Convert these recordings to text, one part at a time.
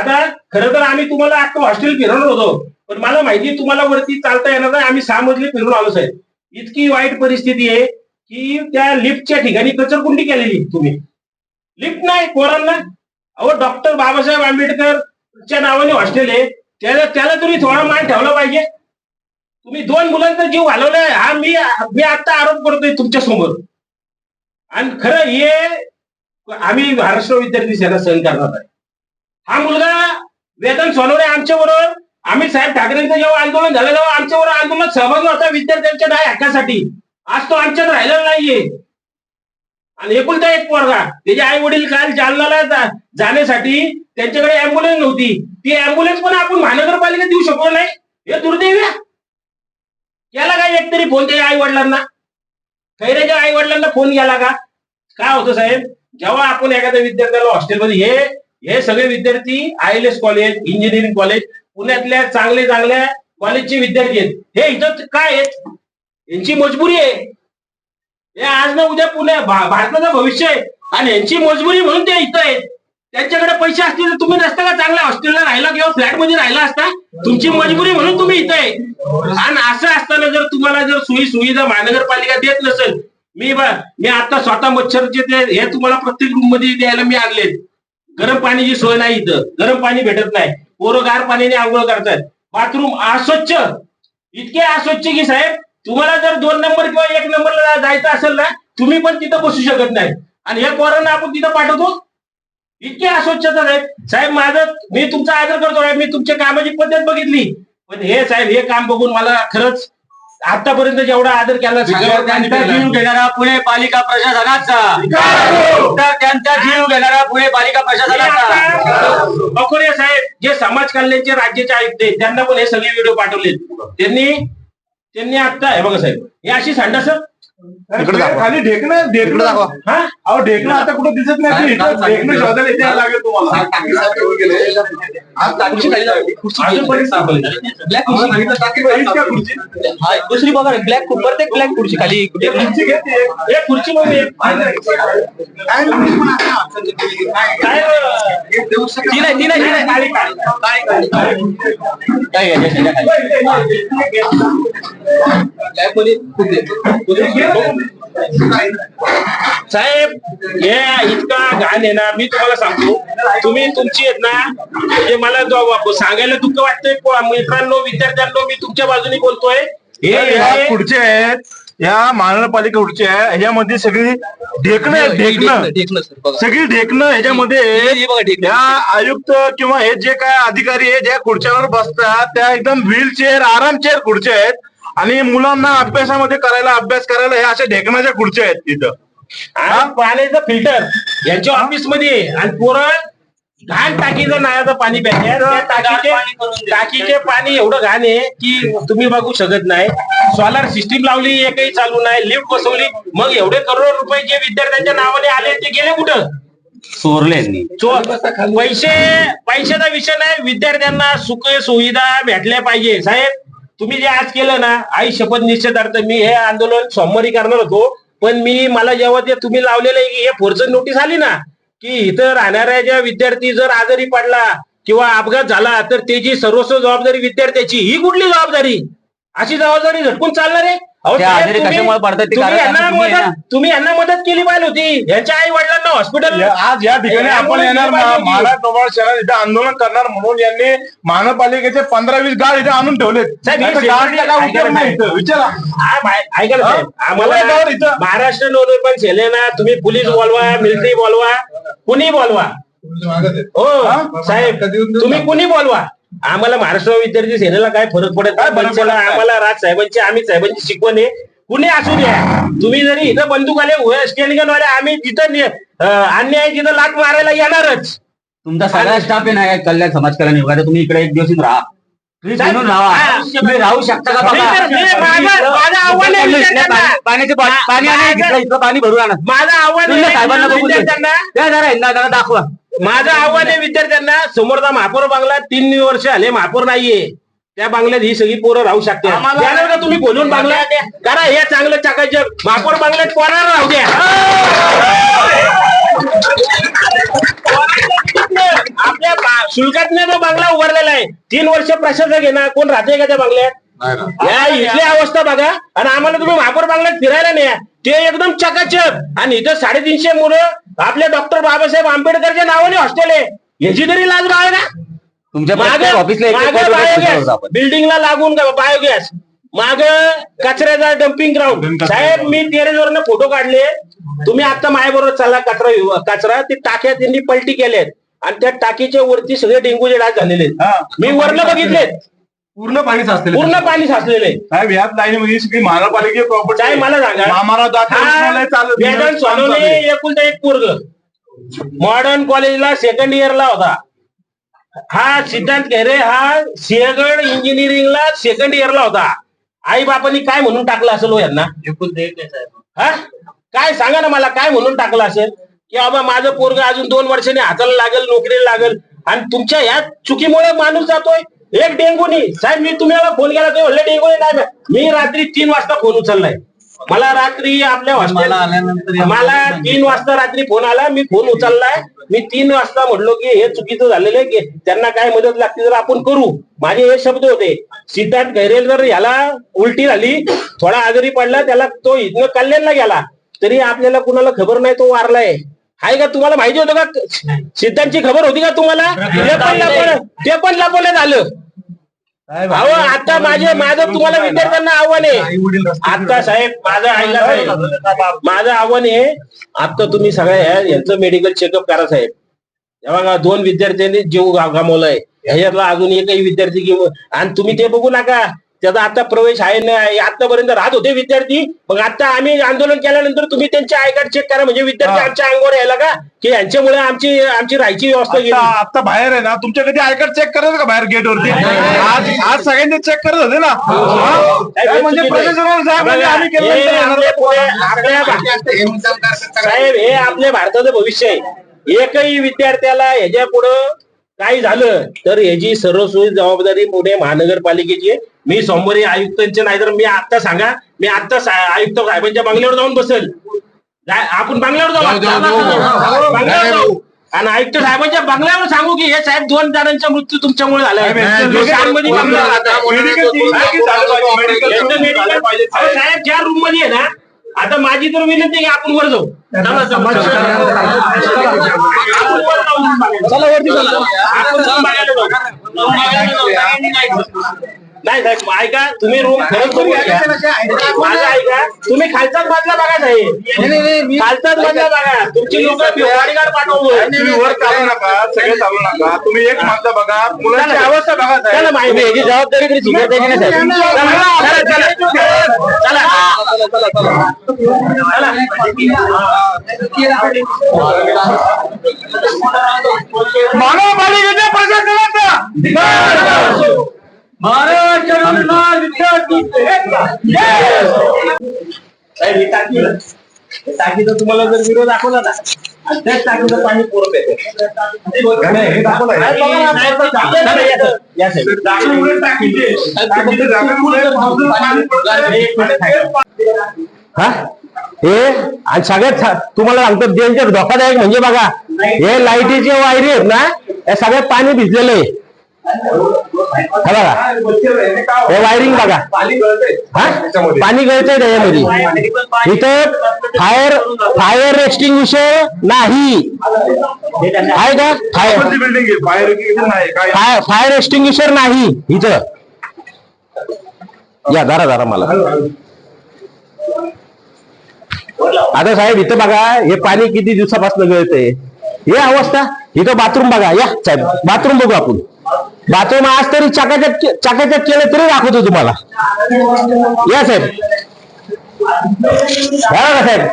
आता खरं तर आम्ही तुम्हाला अख्खं हॉस्टेल फिरवणार होतो पण मला माहिती तुम्हाला वरती चालता येणार नाही. आम्ही सहा मजली फिरून आलो साहेब. इतकी वाईट परिस्थिती आहे की त्या लिफ्टच्या ठिकाणी कचरकुंडी केलेली तुम्ही. लिफ्ट नाही पोरांना. अहो डॉक्टर बाबासाहेब आंबेडकरच्या नावाने हॉस्टेल आहे. त्याला त्याला तुम्ही थोडा मान ठेवला पाहिजे. तुम्ही दोन मुलांचा जीव घालवलाय. हा मी मी आता आरोप करतोय तुमच्यासमोर. आणि खरं हे आम्ही महाराष्ट्र विद्यार्थी सेना सहन करणार आहे हा मुलगा वेतन सोनवणे आमच्या बरोबर. आम्ही साहेब ठाकरेंचं जेव्हा आंदोलन झालं तेव्हा आमच्या बरोबर आंदोलनात सहभागी होता विद्यार्थ्यांच्या न्याय हक्कासाठी. आज तो आमच्यात राहिलेला नाहीये. आणि एकुलता एक पोरगा त्याचे आई वडील काल जालनाला जाण्यासाठी त्यांच्याकडे अँब्युलन्स नव्हती. ती अँब्युलन्स पण आपण महानगरपालिका देऊ शकलो नाही. हे दुर्दैव आहे. केला काय एक तरी फोन त्याच्या आई वडिलांना खैरेच्या आई वडिलांना फोन केला का? काय होतं साहेब? जेव्हा आपण एखाद्या विद्यार्थ्याला हॉस्टेलमध्ये हे हे सगळे विद्यार्थी I L S college engineering college पुण्यातल्या चांगले चांगल्या कॉलेजचे विद्यार्थी आहेत. हे इथं काय आहेत? यांची मजबुरी आहे. हे आज ना उद्या पुणे भारताचं भविष्य आहे. आणि यांची मजबुरी म्हणून ते इथं आहेत. त्यांच्याकडे पैसे असतील तर तुम्ही नसता का चांगल्या हॉस्टेलला राहिला किंवा फ्लॅटमध्ये राहिला असता? तुमची मजबुरी म्हणून तुम्ही इथं आहे आणि असं असताना जर तुम्हाला जर सोयी सुविधा महानगरपालिका देत नसेल मी बा मी आता स्वतः मच्छरचे ते हे तुम्हाला प्रत्येक रूममध्ये द्यायला मी आणले गरम पाण्याची सोय नाही इथं. गरम पाणी भेटत नाही. पोरं गार पाण्याने आंघोळ करतात. बाथरूम अस्वच्छ. इतके अस्वच्छ की साहेब तुम्हाला जर दोन नंबर किंवा एक नंबरला जायचं असेल ना तुम्ही पण तिथं बसू शकत नाही. आणि हे पोरांना आपण तिथं पाठवतो. इतकी अस्वच्छता साहेब साहेब माझं मी तुमचा आदर करतो. साहेब मी तुमच्या कामाची पद्धत बघितली. पण हे साहेब हे काम बघून मला खरंच आतापर्यंत जेवढा आदर केला त्यांचा जीव घेणारा पुणे पालिका प्रशासनाचा. तर त्यांचा जीव घेणारा पुणे पालिका प्रशासनाचा. बकोरे साहेब जे समाज कल्याणचे राज्याचे आयुक्त आहेत त्यांना पण हे सगळे व्हिडिओ पाठवले त्यांनी त्यांनी आता हे बघा साहेब हे अशी संडास इकडे दाखवा. खाली ढेकणं ढेकणं. दाखवा. हा? अहो ढेकणं आता कुठं दिसत नाही ढेकणं शोधायला इथे लागेल तुम्हाला? दुसरी बघा ब्लॅक प्रत्येक ब्लॅक खुर्ची खाली. खुर्ची. हे ती नाही. ती नाही काय? साहेब हे इतका घाण आहे ना मी तुम्हाला सांगतो. तुम्ही तुमची आहेत ना म्हणजे मला जो- सांगायला दुःख वाटतंय मित्रांनो विद्यार्थ्यांनो मी तुमच्या बाजूने बोलतोय. हे या हे- खुर्ची आहेत या महानगरपालिका खुर्ची आहे ह्याच्यामध्ये सगळी ढेकणं आहेत, ढेकणं. सगळी ढेकणं ह्याच्यामध्ये हे- हे. या आयुक्त किंवा हे जे काय अधिकारी आहे ज्या खुर्च्यांवर बसतात त्या एकदम व्हीलचेअर आरामचेअर खुर्च्या आहेत आणि मुलांना अभ्यासामध्ये करायला अभ्यास करायला हे अशा ढेकणाच्या खुर्च्या आहेत तिथं. पाण्याचं फिल्टर. यांच्या ऑफिसमध्ये. आणि पोरं घाण टाकीचं नायाचं पाणी प्यायचे. त्या टाकीचे टाकीचे पाणी एवढं घाण आहे की तुम्ही बघू शकत नाही. सोलार सिस्टीम लावली एकही चालू नाही. लिफ्ट बसवली. मग एवढे करोड रुपये जे विद्यार्थ्यांच्या नावाने आले ते गेले कुठं? चोरले पैसे पैशाचा विषय नाही. विद्यार्थ्यांना सुख सुविधा भेटल्या पाहिजे. साहेब तुम्ही जे आज केलं ना आई शपथ निश्चितार्थ मी हे आंदोलन सोमवारी करणार होतो पण मी मला जेव्हा ते तुम्ही लावलेलं हे फोर्सन नोटीस आली ना की इथं राहणाऱ्या ज्या विद्यार्थी जर आजारी पडला किंवा अपघात झाला तर त्याची सर्वस्व जबाबदारी विद्यार्थ्याची ही कुठली जबाबदारी? अशी जबाबदारी झटकून चालणार आहे? आजारी तुम्ही- कशामुळे पडतात ते तुम्ही कारण यांना तुम्ही आहे ना. मदत तुम्ही यांना मदत केली पाहिजे होती. यांच्या आई वडिलांना हॉस्पिटल या- आज या ठिकाणी आपण येणार मा- महाराष्ट्र शहरात इथे आंदोलन करणार म्हणून यांनी महानगरपालिकेचे पंधरा वीस गाड इथे आणून ठेवलेत. साहेब, हे नाहीतर गाडीला काय शेतकरी उपयोग नाही इथं. विचारा. आ- बाय- ऐका ना साहेब, हा? आम्हाला एवढ्या गावात इथं- महाराष्ट्र नोंदणी पण सेल ना. तुम्ही पोलीस बोलवा मिलिटरी बोलवा कुणी बोलवा? हो साहेब तुम्ही कुणी बोलवा? आम्हाला महाराष्ट्र विद्यार्थी सेनेला काय फरक पडत नाही. आम्हाला राज साहेबांची आम्ही साहेबांची शिकवण आहे. कुणी असू द्या. तुम्ही जरी इथं बंदूक आले स्टेनगन वाले आम्ही जिथं अन्याय तिथं लाट मारायला येणारच. तुमचा सगळा स्टाफ आहे ना कल्याण समाज कल्याण विभागाचा तुम्ही इकडे एक दिवस राहा. तुम्ही साहेब, म्हणून राहा हा. तुम्ही राहू शकता का मी तर- मी- बघा? माझं- माझं आव्हान आहे विद्यार्थ्यांना. पाणी- पाण्याचे बॉट- पाणी आणि माझं- इथलं इथलं पाणी भरून आणा. माझं आव्हान तुम्ही आहे साहेबांना बघून. विद्यार्थ्यांना द्या जरा यांना जरा दाखवा. माझं आव्हान आहे विद्यार्थ्यांना समोरचा महापौर बांगला तीन वर्ष आले महापौर नाहीये. त्या बांगल्यात ही सगळी पोरं राहू शकते आम्हाला- ना तुम्ही बोलून बांगला. करा हे चांगलं चाकायचं. महापौर बांगल्यात कोणाला राहू द्या? आपल्या शुल्कातने जो बंगला उभारलेला आहे तीन वर्ष प्रशासक आहे ना कोण राहते का त्या बंगल्यात? या इथली अवस्था बघा. आणि आम्हाला तुम्ही महापौर बंगल्यात फिरायला नाही ते एकदम चकाचक. आणि इथं साडेतीनशे मुलं आपल्या डॉक्टर बाबासाहेब आंबेडकरच्या नावाने हॉस्टेल आहे. याची तरी लाज तुमच्या ऑफिसला कोटी रुपये खर्च बायोगॅस. बिल्डिंगला लागून बायोगॅस. माग कचऱ्याचा डम्पिंग ग्राउंड साहेब मी टेरेसवरनं फोटो काढले. तुम्ही आता माझ्याबरोबर चालला कचरा कचरा. ते टाक्या त्यांनी पलटी केल्यात. आणि त्या टाकीच्या वरती सगळे डेंग्यूचे डास झालेले आहेत. मी वरनं बघितलेत. पूर्ण पाणी साचलेलं पूर्ण पाणी साचलेलं आहे. साहेब याच लाईनीमध्ये सगळी महानगरपालिका प्रॉपर्टी साहेब मला सांगा. दाता हा. वेदांत सोनवणे आहे. एकुलता एक पोरग. मॉडर्न कॉलेजला सेकंड इयरला होता. हा सिद्धांत खैरे हा सिंहगड इंजिनिअरिंगला सेकंड इयरला होता. आई बापांनी काय म्हणून टाकलं असेल हो यांना? हा? काय सांगा ना मला काय म्हणून टाकलं असेल? की बाबा माझं पोरग अजून दोन वर्षांनी हाताला लागेल नोकरीला लागेल आणि तुमच्या या चुकीमुळे माणूस जातोय एक डेंगूनी. साहेब मी तुम्हाला फोन केला तुम्ही म्हणले डेंगू नाही मी रात्री तीन वाजता फोन उचललाय. मला रात्री आपल्या मला आल्यानंतर हॉस्टेल मला तीन वाजता रात्री फोन आला मी फोन उचललाय. मी तीन वाजता म्हटलो की हे चुकीचं झालेलं आहे की त्यांना काय मदत लागते तर आपण करू. माझे हे शब्द होते सिद्धार्थ गैरेल जर याला उलटी झाली थोडा आजारी पडला त्याला तो इथनं कल्याणला गेला तरी आपल्याला कुणाला खबर नाही तो वारलाय. आहे का तुम्हाला माहिती होतं का? सिद्धांतची खबर होती का तुम्हाला? ते पण लपवलं ते पण लपवण्यात आलं अहो आता माझे माझं तुम्हाला विद्यार्थ्यांना आव्हान आहे. आता साहेब माझं ऐका साहेब माझं आव्हान आहे आता तुम्ही सगळ्या यांचं मेडिकल चेकअप करा साहेब. हे बघा दोन विद्यार्थ्यांनी जीव गमावलाय. ह्याच्यातला अजून एकही विद्यार्थी घेऊ आणि तुम्ही ते बघू नका. त्याचा आता प्रवेश आहे ना आतापर्यंत राहत होते विद्यार्थी. मग आता आम्ही आंदोलन केल्यानंतर तुम्ही त्यांचे आय कार्ड चेक करा. म्हणजे विद्यार्थी. आमच्या अंगावर यायला का? की यांच्यामुळे आमची आमची राहायची व्यवस्था गेली. आता बाहेर आहे ना. तुमच्या कधी आय कार्ड चेक करत का बाहेर गेट वरती? आज आज सगळ्यांनी चेक करत होते ना. हा? म्हणजे म्हणजे हे नाही. भा- साहेब हे आपल्या भारताचं भविष्य आहे. एकही विद्यार्थ्याला ह्याच्या पुढं काही झालं? तर ह्याची सर्वसोयी जबाबदारी पुणे महानगरपालिकेची आहे मी सोमवारी आयुक्तांचे नाही तर मी आता सांगा मी आता आयुक्त साहेबांच्या बंगल्यावर जाऊन बसेल. आपण बंगल्यावर जाऊ बंगल्यावर जाऊ. आणि आयुक्त साहेबांच्या बंगल्यावर सांगू की हे साहेब दोन जणांचा मृत्यू तुमच्यामुळे झालं यांचं साहेब. ज्या रूममध्ये आहे ना आता माझी तर विनंती की आपण वर जाऊ. चला, चला, चला. आपण वर जाऊ room बघायला. चला वरती चला नाही साहेब ऐका तुम्ही रूम खरंच बघू घ्या. माझं ऐका तुम्ही खालचाच बाजला बघा साहेब खालचाच बाजला बघा. तुमची लोक गाडीगाड पाठवू तुम्ही वर चालू नका सगळे चालू नका. तुम्ही एक माझं बघा. मुलांची अवस्था बघा चला. माहिती याची जबाबदारी तरी स्वीकारता येते ना साहेब चला, चला, चला. साहेब, ही ही टाकीचा तुम्हाला जर व्हिडिओ दाखवला ना आणि त्याच टाकीचं पाणी पुरत येते हे दाखवलं या. या. हा हे आणि सगळ्यात तुम्हाला सांगतो डेंजर धोकादायक म्हणजे बघा हे लाईटीचे वायरी आहेत ना हे सगळ्यात पाणी भिजलेलं आहे हे बघा. हे वायरिंग बघा. पाणी गळतंय हा? त्याच्यामध्ये. पाणी गळतंय त्याच्यामध्ये. इथं फायर फायर एक्सटिंग्विशर नाही. आहे का? फायर बिल्डिंग नाही फायर फायर विषय नाही इथं. या धरा धरा मला. आता साहेब इथं बघा हे पाणी किती दिवसापासून गळतंय? हे अवस्था. इथं बाथरूम बघा. या साहेब. बाथरूम बघू आपण. बाथरूम आज तरी चकाचक चकाचक केलं तरी दाखवतो तुम्हाला. या साहेब. बघा साहेब.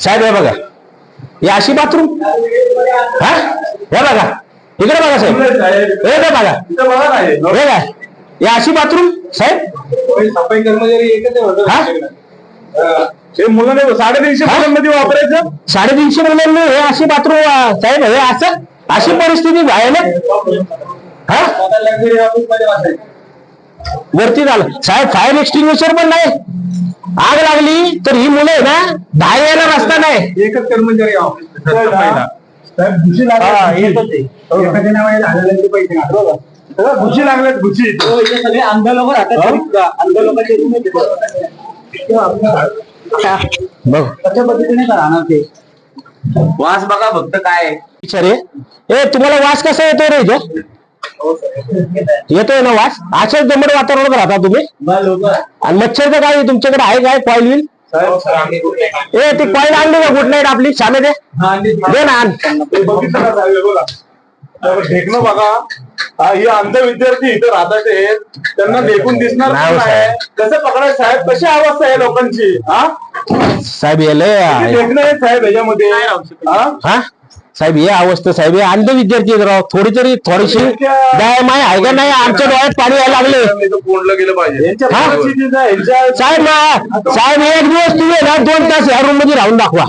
साहेब हे बघा. हे अशी बाथरूम? हा? हे बघा. इकडे बघा साहेब. हे बघा. हे. काय हे अशी बाथरूम साहेब? हा? मुलांना साडेतीनशे? मुलांमध्ये वापरायचं? साडेतीनशे मुलांनी हे अशी बाथरूम साहेब हे असं? अशी परिस्थिती हा? वरती झालं. साहेब फायर एक्सटिंग्विशर पण नाही. आग लागली तर ही मुलं आहे ना बाहेर यायला रस्ता नाही. एकच कर्मचारी घुशी लागल्यात घुशी सगळे अंध लोक अंध लोकांचे बघ कशा पद्धतीने राहणार ते? वास बघा फक्त काय विचारे ए तुम्हाला वास कसा येतोय रे इथं? येतोय ना वास? अशाच दमट वातावरणात राहता तुम्ही. आणि मच्छरचं काय तुमच्याकडे आहे काय? कॉईल विल ए ती कॉईल आणली का? गुड नाईट आपली? शामे दे. ना ढेकणं बघा. हा, हे अंध विद्यार्थी इथं राहतात. त्यांना देखून दिसणार नाही. हो, कसं पकडायचं? साहेब कशी अवस्था आहे लोकांची? हा? साहेब हे आहे. ढेकणं आहेत साहेब याच्यामध्ये हा? हा? साहेब हे अवस्था साहेब हे अंध विद्यार्थी आहेत राव. थोडी तरी थोडीशी दया माय आहे का नाही? आमच्या डोळ्यात पाणी यायला लागले. कोंडलं गेलं पाहिजे हा? साहेब ना साहेब एक दिवस तुम्ही ना दोन तास ह्या रूममध्ये राहून दाखवा.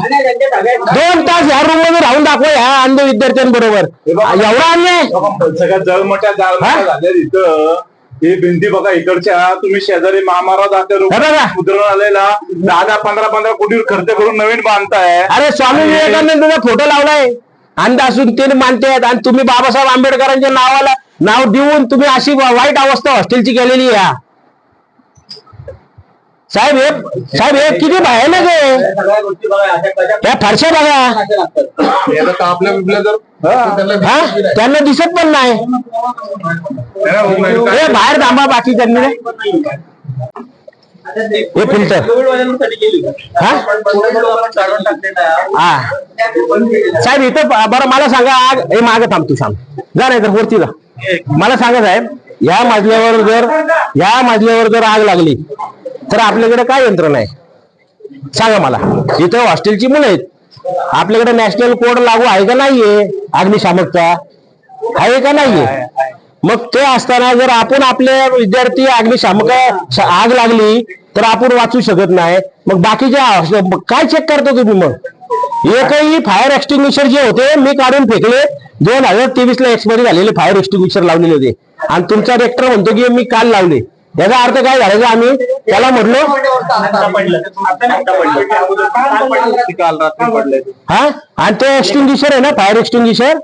दोन तास ह्या रूममध्ये राहून दाखवा ह्या अंध विद्यार्थ्यांबरोबर. एवढा अन्याय? सगळ्यात जळमट्या जाळमट्या हा? झाल्या इथं हे भिंती बघा इकडच्या तुम्ही शेजारी महामारा जाते हे बघा. मुद्रण आलेला दहा दहा पंधरा पंधरा कोटी खर्च करून नवीन बांधताय. अरे स्वामी विवेकानंदचा फोटो लावलाय. अंदाजून तीन ते मानतायत आणि तुम्ही बाबासाहेब आंबेडकरांच्या नावाला नाव देऊन तुम्ही अशी वाईट अवस्था हॉस्टेलची केलेली या साहेब हे साहेब हे किती भयानक आहे. सगळ्या गोष्टी बघा. या बघा त्यांना दिसत पण नाही. हे बाहेर थांबा बाकी त्यांनी. हे फिल्टर. हा? हा. साहेब इथं बरं मला सांगा आग हे मागे थांब तू सांग. जा नाही तर वरती जा. मला सांगा साहेब या मजल्यावर जर या मजल्यावर जर आग लागली तर आपल्याकडे काय यंत्रणा आहे सांगा मला. इथं हॉस्टेलची मुलं आहेत. आपल्याकडे नॅशनल कोड लागू आहे का नाहीये? अग्निशामकचा. आहे का नाहीये? मग ते असताना जर आपण आपले विद्यार्थी अग्निशामक आग लागली तर आपण वाचू शकत नाही. मग बाकीच्या काय चेक करता तुम्ही मग? एकही फायर एक्सटिंग्विशर जे होते मी काढून फेकले. दोन हजार तेवीस ला एक्सपायरी झालेले फायर एक्सटिंग्विशर लावलेले होते. आणि तुमचा रेक्टर म्हणतो की मी काल लावले. याचा अर्थ काय झाला आम्ही? त्याला म्हटलो हा? आणि ते एक्सटिंग्विशर आहे ना फायर एक्सटिंग्विशर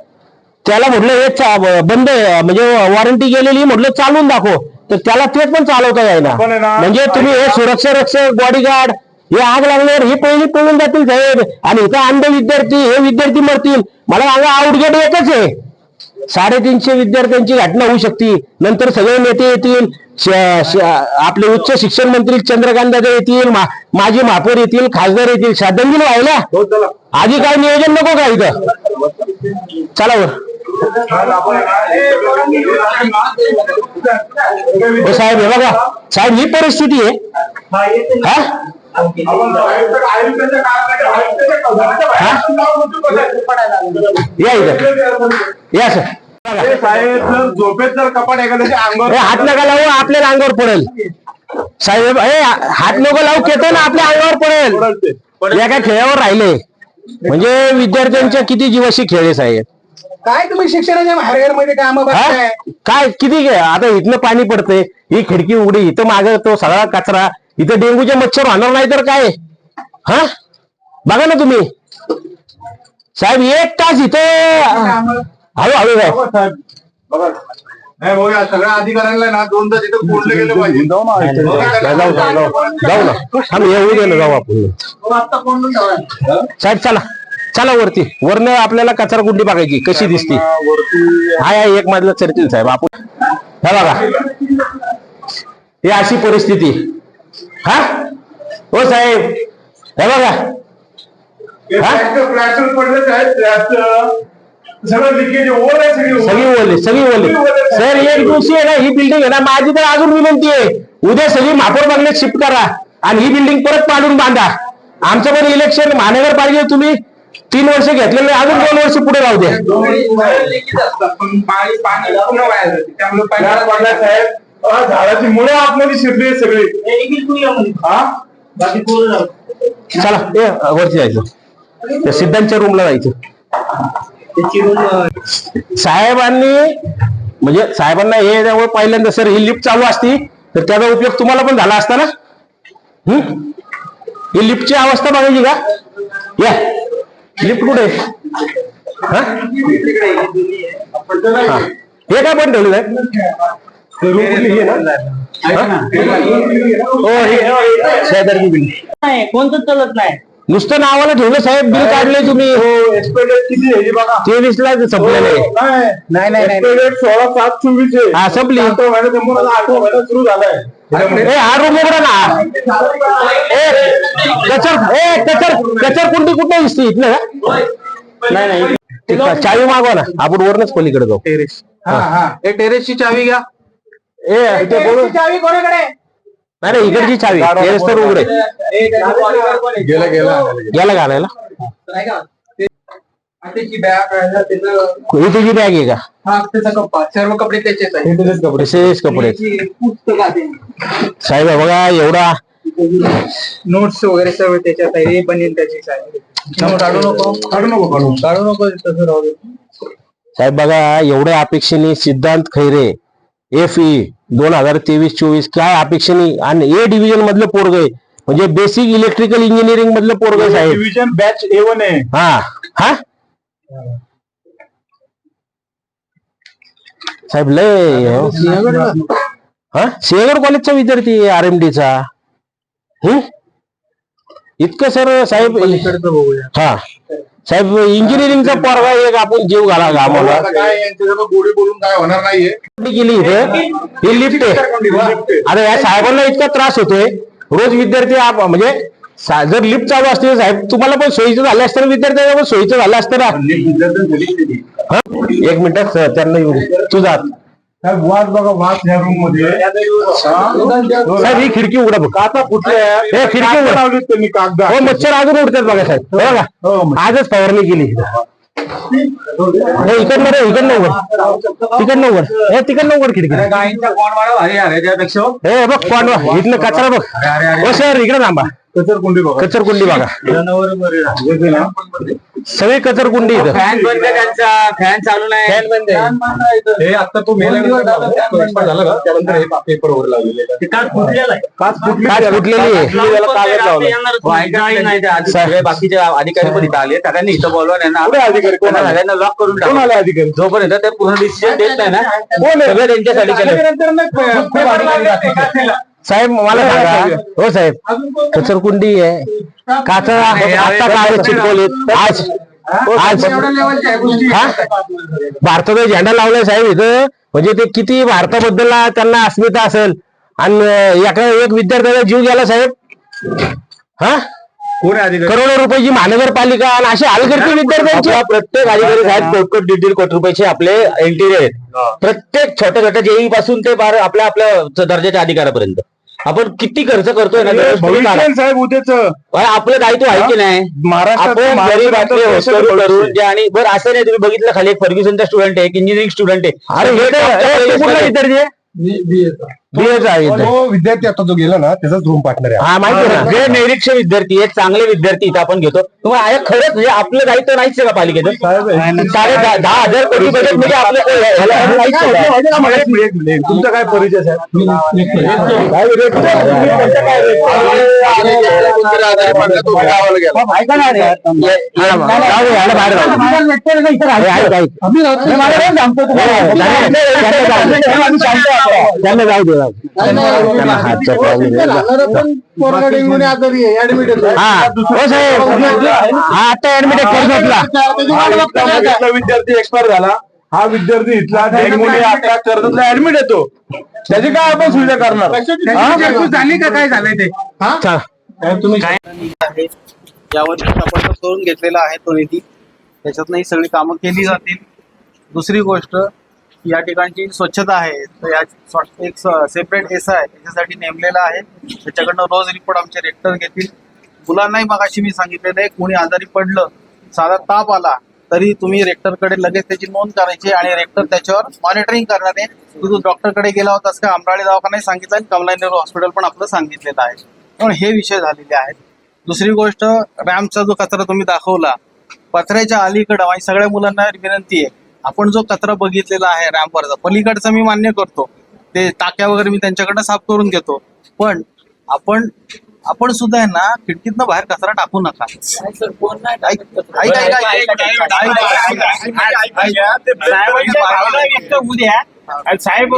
त्याला म्हटलं हे चा- बंद आहे, म्हणजे वॉरंटी गेलेली म्हटलं चालून दाखव. तर त्याला तेच पण चालवता येईना पण आहे ना, म्हणजे तुम्ही हे सुरक्षा रक्षक बॉडीगार्ड हे आग लागल्यावर हे पहिली पळून जातील साहेब. आणि इथं अंध विद्यार्थी हे विद्यार्थी मरतील. मला सांगा आउटगेट एकच आहे. साडेतीनशे विद्यार्थ्यांची घटना होऊ शकते. नंतर सगळे नेते येतील. आपले उच्च शिक्षण मंत्री चंद्रकांत दादा येतील माजी महापौर येतील खासदार येतील. श्रद्धांजली व्हायला? हो आधी काय नियोजन नको का इथं? चला वर. हो साहेब हे बघा. साहेब ही परिस्थिती आहे. हा? या इथं. या सर. साहेब झोपेत जर कपाट एखाद्याच्या अंगावर हात नका लावू आपल्या अंगावर पडेल. साहेब हे हात नको लावू केतो ना आपल्या अंगावर पडेल. पडते. या काय खेळावर राहिले? म्हणजे विद्यार्थ्यांच्या किती जीवाशी खेळ आहे साहेब? काय तुम्ही शिक्षणाच्या काम काय किती आता इथनं पाणी पडतंय ही खिडकी उघडी इथं माग तो सगळा कचरा इथं डेंग्यूचे मच्छर होणार नाही तर काय? हा? बघा ना तुम्ही. साहेब एक तास इथं हळू हळू आहे हो, साहेब बघा. नाही भाऊ या सगळ्या अधिकाऱ्यांना ना दोनदा तिथं कोंडलं गेलं पाहिजे. जाऊ जाऊ जाऊ जाऊ ना. येऊ दे ना जाऊ आपण. साहेब चला. चला वरती. वरनं आपल्याला कचरा कुंडी बघायची. कशी दिसते? वरती हा या एक मधलं चर्चिल साहेब आपण. हे बघा. ही अशी परिस्थिती. हा? हो साहेब. हे बघा. हा? पडलं साहेब सगळं ओले सगळी ओले. सर एक दिवशी आहे ना ही बिल्डिंग आहे ना माझी तर अजून विनंती आहे. उद्या सगळी महापौर बंगल्यात शिफ्ट करा आणि ही बिल्डिंग परत पाडून बांधा. आमचं पण इलेक्शन महानगरपालिका तुम्ही तीन वर्ष घेतलेले अजून दोन वर्ष पुढे राहू द्या. झाडाची मुळे आतमध्ये शिरली सगळी. हा चला ए वरती जायचं. त्या सिद्धांच्या रूमला जायचं. साहेबांनी म्हणजे साहेबांना हे त्यामुळे पहिल्यांदा सर ही लिफ्ट चालू असती तर त्याचा उपयोग तुम्हाला पण झाला असता ना हम्म? ही लिफ्टची अवस्था बघायची का या लिफ्ट कुठे आहे? हा? हे काय पण ठेवलं साहेब हो हे कोणतं चालत नाही नुसतं नावाला ठेवलं साहेब बिल काढले तुम्ही. हो एक्सपेक्टेड किती आहे हे बघा तेवीस ला संपलेलं. आहे नाही. नाही सोळा सात चोवीस आहे. हा संपली. सातवा महिना संपून आता आठवा महिना सुरू झालाय. ए हा रूम उघडा ना. ए कचर ए कचर कचर कुंडी कुठे दिसते इथलं का? नाही नाही. का- चावी मागवा ना. आपण वरनच पलीकडे जाऊ. टेरेस. हा हा. एक टेरेसची चावी घ्या. ए इथे बोलू चावी कोणाकडे? नाही नाही, इकडची चावी टेरेस तर उघडे. गेला गेला याला घालायला त्याची बॅग ही तुझी बॅग आहे का? हा त्याचा सर्व कपडे त्याचेच आहे कपडे. पुस्तक आहे साहेब बघा एवढा नोट्स वगैरे सर्व त्याच्यात आहे. हे बनेल आहे. काढू नको. काढू नको काढू काढू नको तसं राहू दे. साहेब बघा एवढ्या अपेक्षेने सिद्धांत खैरे एफ ई दोन हजार तेवीस चोवीस काय अपेक्षेने आणि ए डिव्हिजन मधलं पोरग आहे. म्हणजे बेसिक इलेक्ट्रिकल इंजिनिअरिंग मधलं पोरग आहे साहेब. डिव्हिजन बॅच ए वन आहे. हा. हा? साहेब लय हो. हा? सिंहगड कॉलेजचा विद्यार्थी आर एम डीचा इतकं सर साहेब हा. साहेब इंजिनिअरिंगचा पोरगा एक आपण जीव घाला का आम्हाला? आता काय यांच्याजवळ गोडी बोलून काय होणार नाहीये. गेली इथे? ही लिफ्ट आहे. आता या साहेबांना इतका त्रास होतोय. रोज विद्यार्थी आप- म्हणजे सा- जर लिफ्ट चालू असते साहेब तुम्हाला पण सोयीचं झालं असतं ना, विद्यार्थ्यांना पण सोयीचं झालं असतं ना? हा? एक मिनिट त्यांना येऊ दे. तुझा हात. साहेब वाच बघा वाच या रूममध्ये साहेब ही खिडकी उघडा बघ. काचा फुटल्या हे खिडकी काचा उघडा. लावलीत त्यांनी कागदा. हो मच्छर अजून उडतात बघा साहेब. हे बघा. हो, आजच फवारणी केली. हे इकडनं रे इकडनं उघड तिकडनं उघड हे तिकडनं उघड खिडकी. गाईंचा कोण वाढव अरे अरे त्यापेक्षा. हे बघ कोण इथनं कचरा बघ. हो सर इकडे थांबा. कचर कुंडी बघा. कचर कुंडी बघा सगळी कचर कुंडी इथं. फॅन बंद आहे त्यांचा फॅन चालू नाही. हे आता तो मेला झाला? का? त्यानंतर हे पेपर वर लावलेले ते काच फुटलेलं. काच आहे. सगळे बाकीचे अधिकारी पण इथं आले सगळ्यांनी इथं बोलवा अधिकारी? लॉक करून कोण टाकलं. आले अधिकारी? जोपर्यंत ते पूर्ण डिसिजन देत नाही ना कोण आहे? सगळं त्यांच्यासाठी केलं. साहेब मला सांगा. हो साहेब. कचर कुंडी आहे. काचा आता काय चिटकवलेत आज आज हा? भारताचा झेंडा लावलाय साहेब इथं. म्हणजे ते किती भारताबद्दल त्यांना अस्मिता असेल. आणि एका एक विद्यार्थ्याचा जीव गेला साहेब. हा? करोडो रुपयाची महानगरपालिका आणि असे हलगर्जी विद्यार्थ्यांचे प्रत्येक अधिकारी साहेब कोट कोट दीड दीड कोटी रुपयाचे आपले एलटीडी आहेत. प्रत्येक छोट्या छोट्या जेई पासून ते बार आपल्या आपल्या दर्जाच्या अधिकारापर्यंत. आपण किती खर्च करतोय ना साहेब उद्याच आपलं दायित्व आहे की नाही? आपण गरीब. करून जे आणि बरं असं नाही तुम्ही बघितलं खाली एक फर्ग्युसनचा स्टुडंट आहे एक इंजिनिअरिंग स्टुडंट आहे. अरे हे विद्यार्थी आहे. तो आता जो गेला ना त्याचाच रूम पार्टनर आहे. हा माहिती आहे ना? जे निरीक्षक विद्यार्थी आहेत चांगले विद्यार्थी इथं आपण घेतो. तुम्हाला आहे खरंच म्हणजे आपलं दायित्व नाहीच आहे का पालिकेचं? साडे दहा दहा हजार कोटी बजेटमध्ये आपलं काही ह्याला- ह्याला नाहीच आहे. का? एक मिनिट, एक मिनिट. तुमचा काय परिचय साहेब? काय विरोध? ऐका ना रे. हा, जाऊ दे, याला बाहेर जाऊ दे. अरे, ऐक, ऐक. हे मला नाही सांगतो तुम्हाला. त्यांना जाऊ दे. त्यांना हातचा हा. आता ऍडमिट विद्यार्थी एक्सपायर झाला. हा विद्यार्थी इथला आता कर्जतला ऍडमिट येतो. त्याची काय आपण सुविधा करणार? झाली का? काय झालंय ते? तपास करून घेतलेला आहे तो निधी. त्याच्यातनं ही सगळी कामं केली जातील. दुसरी गोष्ट या ठिकाणची स्वच्छता आहे. तर या एक सेपरेट एस आहे. त्याच्यासाठी नेमलेला आहे. त्याच्याकडनं रोज रिपोर्ट आमचे रेक्टर घेतील. मुलांनाही मगाशी मी सांगितलेलं आहे कोणी आजारी पडलं साधा ताप आला तरी तुम्ही रेक्टरकडे लगेच त्याची नोंद करायची आणि रेक्टर त्याच्यावर मॉनिटरिंग करणार आहे. तू डॉक्टरकडे गेला होतास का? अमराळी दवाखानाही सांगितलं आणि कमला नेहरू हॉस्पिटल पण आपलं सांगितलेलं आहे. म्हणून हे विषय झालेले आहेत. दुसरी गोष्ट रॅम्पचा जो कचरा तुम्ही दाखवला पत्र्याच्या अलीकडं आणि सगळ्या मुलांना विनंती आहे आपण जो कचरा बघितलेला आहे रॅम्पवरचा पलीकडचा मी मान्य करतो ते टाक्या वगैरे मी त्यांच्याकडनं साफ करून घेतो पण आपण आपण सुद्धा आहे ना खिडकीतनं बाहेर कचरा टाकू नका साहेब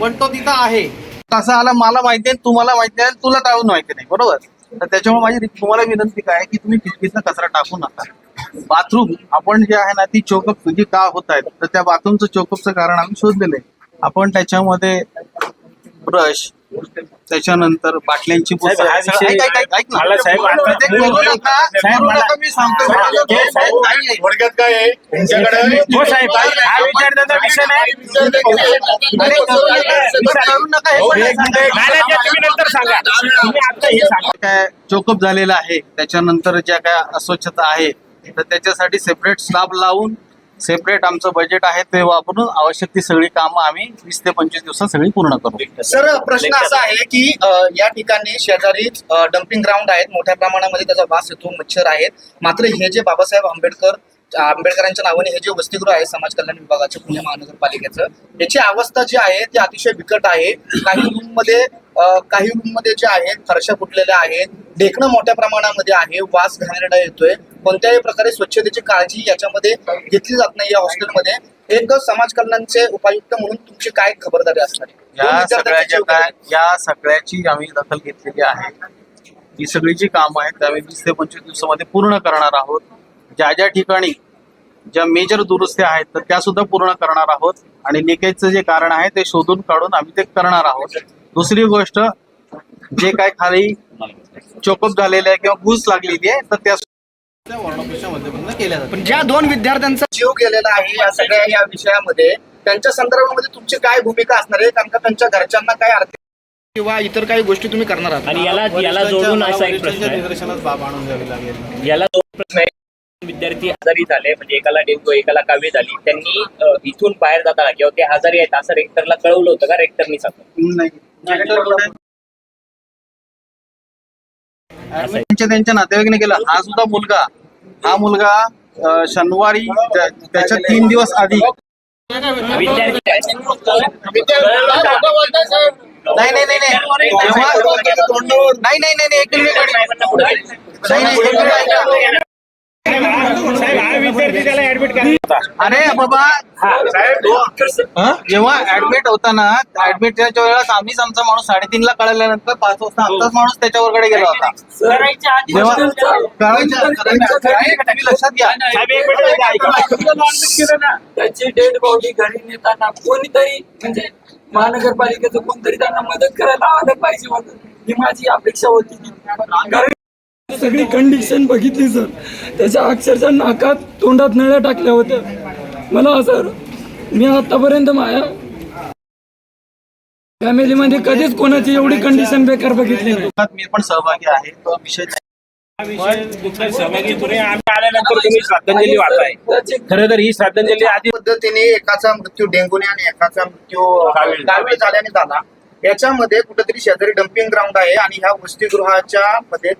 पण तो तिथं आहे तसा आला मला माहिती आहे तुम्हाला माहिती आहे तुला टाळून माहिती नाही बरोबर तर त्याच्यामुळे माझी तुम्हाला विनंती काय की तुम्ही खिडकीतनं कचरा टाकू नका बाथरूम आपण जे आहे ना ती चोकअप जी म्हणजे का होत आहेत तर त्या बाथरूमचं चोकअपचं कारण आम्ही शोधलेलं आहे. आपण त्याच्यामध्ये ब्रश त्याच्यानंतर बाटल्यांची चोकअप झालेला आहे त्याच्यानंतर ज्या काय अस्वच्छता आहे तर त्याच्यासाठी सेपरेट स्लॅब लावून सेपरेट आमचं बजेट आहे ते वापरून आवश्यक ती सगळी कामं आम्ही वीस ते पंचवीस दिवसात सगळी पूर्ण करू. सर प्रश्न असा आहे की या ठिकाणी शेजारीच डम्पिंग ग्राउंड आहेत. मोठ्या प्रमाणामध्ये त्याचा वास येतो मच्छर आहेत. मात्र हे जे बाबासाहेब आंबेडकर आंबेडकरांच्या नावाने हे जे वसतिगृह आहे समाज कल्याण विभागाचे पुणे महानगरपालिकेचं याची अवस्था जी आहे ती अतिशय बिकट आहे. काही रूममध्ये काही रूममध्ये जे आहेत फरशा फुटलेल्या आहेत. ढेकणं मोठ्या प्रमाणामध्ये आहे. वास घाणेरडा येतोय. कोणत्याही प्रकारे स्वच्छतेची काळजी याच्यामध्ये घेतली जात नाही या हॉस्टेलमध्ये. एक समाज कल्याणचे उपायुक्त म्हणून तुमची काय खबरदारी असणार? या विद्यार्थ्यांचे सगळ्या ज्या जीव काय गेले. या सगळ्याची आम्ही दखल घेतलेली आहे. ही सगळी जी कामं आहेत ती आम्ही वीस ते पंचवीस दिवसामध्ये पूर्ण करणार आहोत. ज्या ज्या ठिकाणी ज्या मेजर दुरुस्त्या आहेत तर त्या सुद्धा पूर्ण करणार आहोत. आणि लिकेजचं जे कारण आहे ते शोधून काढून आम्ही ते करणार आहोत. दुसरी गोष्ट जे काय खाली चोकअप झालेलं आहे किंवा घुस लागलेली आहे तर त्या त्या वर्णपेशा माध्यमातून केल्या जातात. पण ज्या दोन विद्यार्थ्यांचा जीव गेलेला आहे या सगळ्या या विषयामध्ये त्यांच्या संदर्भामध्ये तुमची काय भूमिका असणार आहे? कारण का त्यांच्या घरच्यांना काय आर्थिक किंवा इतर काही गोष्टी तुम्ही करणार आहात? आणि याला याला जोडून असा एक प्रश्न आहे. निदर्शनात बाब आणून द्यावी लागेल. याला दोन प्रश्न आहे. विद्यार्थी आजारी झाले म्हणजे एकाला डेंगू एकाला कावीळ झाली. त्यांनी अ, इथून बाहेर जाताना किंवा ते आजारी आहेत असं रेक्टरला कळवलं होतं का? रेक्टरनी सांगतो नाही. त्यांच्या त्यांच्या नातेवाईकाने केला. हा सुद्धा मुलगा हा मुलगा शनिवारी त्याच्या तीन दिवस आधी नाही नाही नाही नाही. नाही नाही नाही नाही अरे बाबा हं? जेव्हा ऍडमिट होता ना ऍडमिटच्या वेळेस आम्हीच आमचा माणूस साडेतीनला कळल्यानंतर पाच वाजता आमचाच माणूस त्याच्यावरकडे गेला होता. जेव्हा करायच्या- लक्षात घ्या. साहेब एक मिनिट ऐका त्याची डेड बॉडी घरी नेताना कोणीतरी म्हणजे महानगरपालिकेचं कोणतरी त्यांना मदत करायला आलं पाहिजे होतं ही माझी अपेक्षा होती. सगळी कंडिशन बघितली सर त्याच्या अक्षरशः नाकात तोंडात नळ्या टाकल्या होत्या. मला सर मी आतापर्यंत माझ्या फॅमिलीमध्ये कधीच कोणाची एवढी कंडिशन बेकार बघितली नाही. मी पण सहभागी आहे तो विषय. हा खरं तर ही श्रद्धांजली आधी पद्धतीने एकाचा मृत्यू डेंगूने आणि एकाचा मृत्यू. कावीळ. झाल्याने झाला. याच्यामध्ये कुठेतरी शेजारी डम्पिंग ग्राउंड आहे आणि ह्या वसतिगृहाच्या मध्ये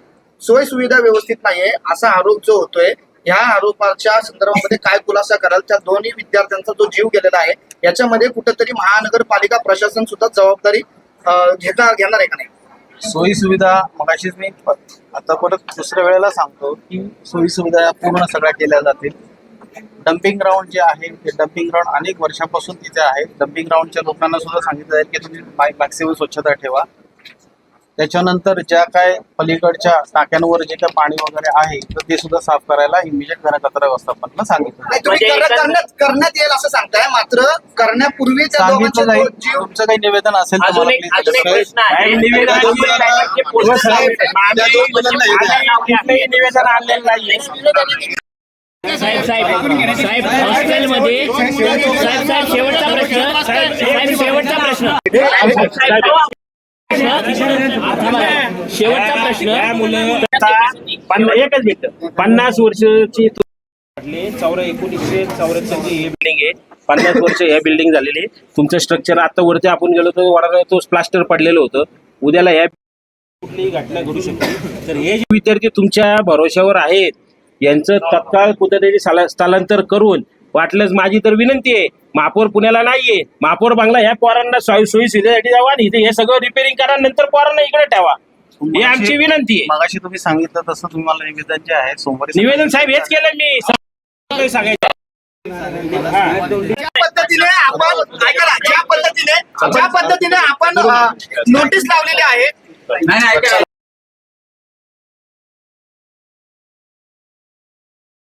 सोयसुविधा व्यवस्थित नाहीये असा आरोप जो होतोय ह्या आरोपाच्या संदर्भामध्ये काय खुलासा कराल त्या दोन्ही विद्यार्थ्यांचा जो जीव गेलेला आहे याच्यामध्ये कुठेतरी महानगरपालिका प्रशासन सुद्धा जबाबदारी घेता घेणार आहे का नाही? सोयी सुविधा मगाशीच मी आता परत दुसऱ्या वेळेला सांगतो की सोयी सुविधा पूर्ण सगळ्या केल्या जातील. डम्पिंग ग्राउंड जे आहे ते डम्पिंग ग्राउंड अनेक वर्षापासून तिथे आहे. डम्पिंग ग्राउंडच्या लोकांना सुद्धा सांगितलं जाईल की तुम्ही मॅक्सिमम स्वच्छता ठेवा. त्याच्यानंतर ज्या काय पलीकडच्या टाक्यांवर जे काय पाणी वगैरे आहे तर ते सुद्धा साफ करायला इमिजिएट घनकचरा व्यवस्थापनाला सांगितलं नाही, तुम्ही म्हणजे करत- एका- करण्यात करण्यात येईल असं सांगताय मात्र करण्यापूर्वी त्या सांगितलं दोघांचे जाईल जो जीव तुमचं काही निवेदन असेल तर अजून मला एक please अजून एक कळवा. प्रश्न आहे साहेब, निवेदन. हो, साहेब, आम्ही- आम्ही कुठलंही निवेदन आणलेलं नाहीये साहेब साहेब साहेब हॉस्टेलमध्ये साहेब साहेब शेवटचा प्रश्न साहेब शेवटचा प्रश्न. शेवटचा या प्रश्न एकच मिनिट. पन्नास वर्षाची चौरा एकोणीसशे चौऱ्याहत्तरची ही बिल्डिंग आहे. पन्नास वर्ष ह्या बिल्डिंग झालेली आहे. तुमचं स्ट्रक्चर आता वरती आपण गेलो तर वराला तो प्लास्टर पडलेलं होतं. उद्याला या कुठलीही घटना घडू शकते. तर हे जे विद्यार्थी तुमच्या भरोश्यावर आहेत यांचं तत्काळ कुठेतरी स्थला- स्थलांतर करून वाटलंच माझी तर विनंती आहे. महापौर पुण्याला नाहीये. महापौर बांगला ह्या पोरांना सोयी सोयी सुविधासाठी जावा आणि इथे हे सगळं रिपेअरिंग करा नंतर पोरांना इकडे ठेवा. ही आमची विनंती आहे. मगाशी तुम्ही सांगितलं तसं तुम्हाला निवेदन जे आहे सोमवारी निवेदन साहेब हेच केलं मी. सांगायचं. ज्या पद्धतीने आपण ऐका ना, ज्या पद्धतीने ज्या पद्धतीने आपण नोटीस लावलेली आहे